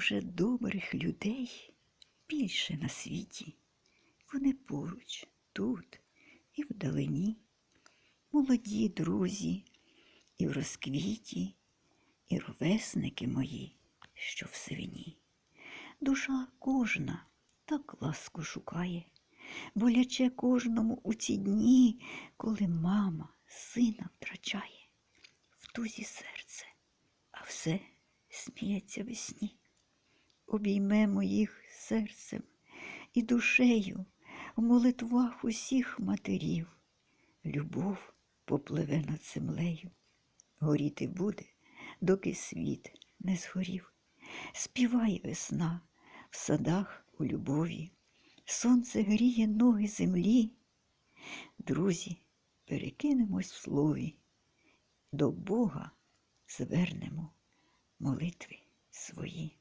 вже добрих людей більше на світі. Вони поруч, тут і вдалині. Молоді друзі, і в розквіті, і ровесники мої, що в сивині. Душа кожна так ласку шукає, боляче кожному у ці дні, коли мама сина втрачає, в тузі серце, а все сміється весні. Обіймемо їх серцем і душею в молитвах усіх матерів. Любов попливе над землею, горіти буде, доки світ не згорів. Співає весна в садах у любові, сонце гріє ноги землі. Друзі, перекинемось в слові, до Бога звернемо молитви свої.